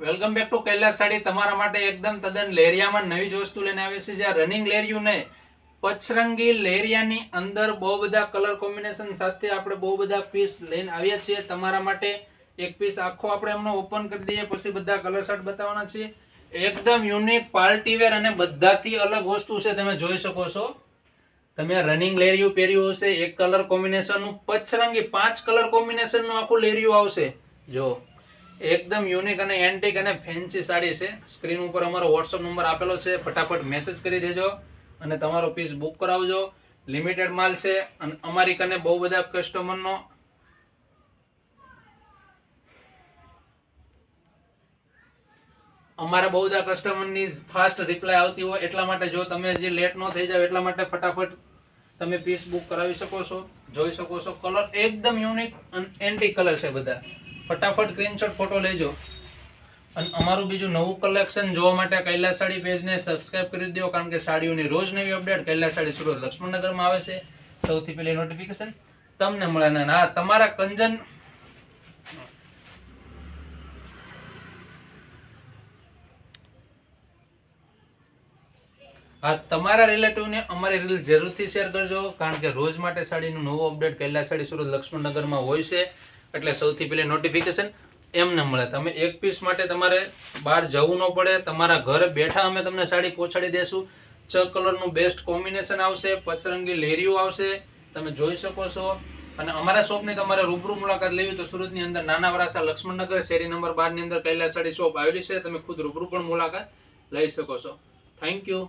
Welcome back to Kailash sari. તમારા માટે એકદમ તદ્દન લેરિયામાં નવી જ વસ્તુ લઈને આવે છે જ્યાં રનિંગ લેરિયું ને પચરંગી લેરિયાની અંદર બહુ બધા કલર કોમ્બિનેશન સાથે આપણે બહુ બધા પીસ લઈને આવ્યા છીએ. તમારા માટે એક પીસ આખો આપણે એમનો ઓપન કરી દઈએ. પછી બધા કલર શર્ટ બતાવવાના છે એકદમ યુનિક પાર્ટી વેર અને બધાથી અલગ વસ્તુ છે. તમે જોઈ શકો છો. તમે રનિંગ લેરિયું પહેર્યું હશે. એક કલર કોમ્બિનેશનનું પચરંગી પાંચ કલર કોમ્બિનેશનનું આખું લેરિયું આવશે. જો એકદમ યુનિક અને એન્ટિક અને ફેન્સી સાડી છે. સ્ક્રીન ઉપર અમારો વોટ્સઅપ નંબર આપેલો છે. ફટાફટ મેસેજ કરી દેજો અને તમારો પીસ બુક કરાવજો. લિમિટેડ માલ છે અને અમારી કને બહુ બધા કસ્ટમરનો અમારા બહુ બધા કસ્ટમરની ફાસ્ટ રિપ્લાય આવતી હોય એટલા માટે જો તમે જે લેટ ન થઈ જાવ એટલા માટે ફટાફટ તમે પીસ બુક કરાવી શકો છો, જોઈ શકો છો. કલર એકદમ યુનિક અને એન્ટી કલર છે બધા. ફટાફટ સ્ક્રીનશોટ ફોટો લેજો. અને અમારું બીજું નવું કલેક્શન જોવા માટે કૈલાસ સાડી પેજને સબસ્ક્રાઇબ કરી દો, કારણ કે સાડીઓની રોજ નવી અપડેટ કૈલાસ સાડી સુરત લક્ષ્મણનગરમાં આવે છે. સૌથી પહેલી નોટિફિકેશન તમને મળે ને હા તમારા કંજન હા તમારા રિલેટિવને અમારી રીલ્સ જરૂરથી શેર કરજો, કારણ કે રોજ માટે સાડીનું નવું અપડેટ કૈલાસ સાડી સુરત લક્ષ્મણનગરમાં હોય છે. એટલે સૌથી પહેલી નોટિફિકેશન એમને મળે. તમે એક પીસ માટે તમારે બહાર જવું ન પડે. તમારા ઘરે બેઠા અમે તમને સાડી પહોંચાડી દેશું. છ કલરનું બેસ્ટ કોમ્બિનેશન આવશે. પચરંગી લેરિયું આવશે. તમે જોઈ શકો છો. અને અમારા શોપની તમારે રૂબરૂ મુલાકાત લેવી તો સુરતની અંદર નાના વરાસા લક્ષ્મણનગર, શેરી નંબર બારની અંદર કૈલાસ સાડી શોપ આવેલી છે. તમે ખુદ રૂબરૂ પણ મુલાકાત લઈ શકો છો. Thank you